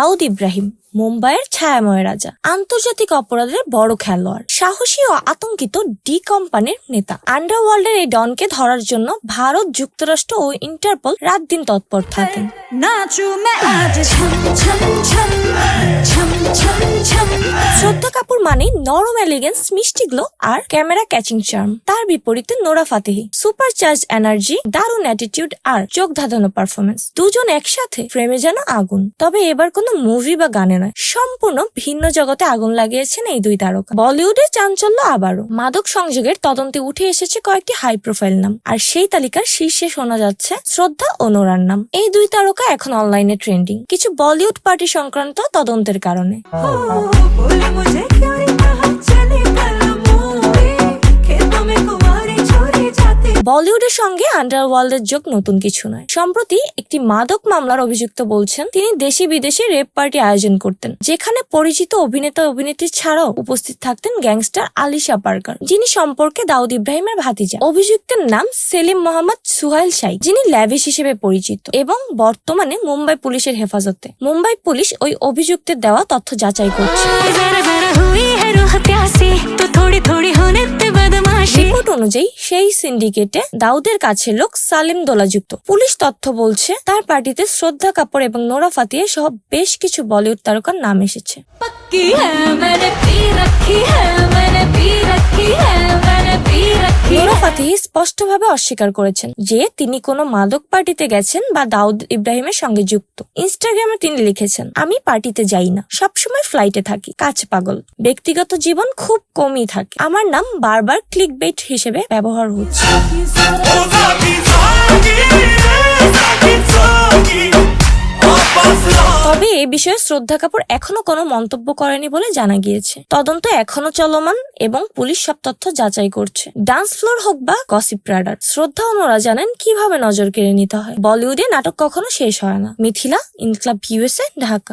দাউদ ইব্রাহিম, মুম্বাইয়ের ছায়াময় রাজা। আন্তর্জাতিক অপরাধের বড় খেলোয়াড়। সাহসী ও আতঙ্কিত ডি কোম্পানির নেতা। আন্ডারওয়ার্ল্ডের এই ডনকে ধরার জন্য ভারত যুক্তরাষ্ট্র ও ইন্টারপোল রাত দিন তৎপর থাকেন। না আজ কাপুর মানে নরম এলিগেন্স মিষ্টি গ্লো আর ক্যামেরা ক্যাচিং চার্ম তার বিপরীতে Nora Fatehi. Super charge energy দারুণ অ্যাটিটিউড আর চোখ ধাঁধানো পারফরমেন্স দুজন একসাথে ফ্রেমে যেন আগুন। তবে এবার কোনো মুভি বা গানে নয়। সম্পূর্ণ ভিন্ন জগতে আগুন লাগিয়েছেন এই দুই তারকা। বলিউডে চাঞ্চল্য আবারও। মাদক সংযোগের তদন্তে উঠে এসেছে কয়েকটি হাই প্রোফাইল নাম। আর সেই তালিকার শীর্ষে শোনা যাচ্ছে শ্রদ্ধা ও নোরার নাম। এই দুই তারকা এখন অনলাইনে ট্রেন্ডিং কিছু বলিউড পার্টি সংক্রান্ত তদন্তের কারণে। বলিউডের সঙ্গে আন্ডারওয়ার্ল্ডের যোগ নতুন কিছু নয় সম্প্রতি একটি মাদক মামলার অভিযুক্ত বলছেন তিনি দেশি বিদেশে রেপ পার্টি আয়োজন করতেন যেখানে পরিচিত অভিনেতা অভিনেত্রী ছাড়াও উপস্থিত থাকতেন গ্যাংস্টার আলিশা পার্কার যিনি সম্পর্কে দাউদ ইব্রাহিমের ভাতিজা অভিযুক্তের নাম সেলিম মোহাম্মদ সুহাইল শাই যিনি ল্যাভিশ হিসেবে পরিচিত এবং বর্তমানে মুম্বাই পুলিশের হেফাজতে মুম্বাই পুলিশ ওই অভিযুক্তের দেওয়া তথ্য যাচাই করছে जरा जरा हुई है रूह प्यासी तो थोड़ी थोड़ी होने ते बदमाशी রিপোর্ট অনুযায়ী সেই সিন্ডিকেটে দাউদের কাছে লোক সালিম দোলাযুক্ত পুলিশ তথ্য বলছে তার পার্টিতে শ্রদ্ধা কাপুর এবং নোরা ফাতিয়ে সহ বেশ কিছু বলিউড তারকার নাম এসেছে নোরা ফাতিহি স্পষ্টভাবে অস্বীকার করেছেন যে তিনি কোনো মাদক পার্টিতে গেছেন বা দাউদ ইব্রাহিমের সঙ্গে যুক্ত ইনস্টাগ্রামে তিনি লিখেছেন আমি পার্টিতে যাই না সবসময় ফ্লাইটে থাকি কাজ পাগল ব্যক্তিগত জীবন খুব কমই থাকে আমার নাম বারবার ক্লিক বেট হিসেবে ব্যবহার হচ্ছে এ বিষয়ে শ্রদ্ধা কাপুর এখনও কোনো মন্তব্য করেনি বলে জানা গিয়েছে। তদন্ত এখনও চলমান এবং পুলিশ সব তথ্য যাচাই করছে। ডান্স ফ্লোর হোক বা গসিপ রাডার শ্রদ্ধা ওনারা জানেন কীভাবে নজর কেড়ে নিতে হয়। বলিউডে নাটক কখনো শেষ হয় না। মিথিলা, ইনক্লাব ইউএসএ ঢাকা।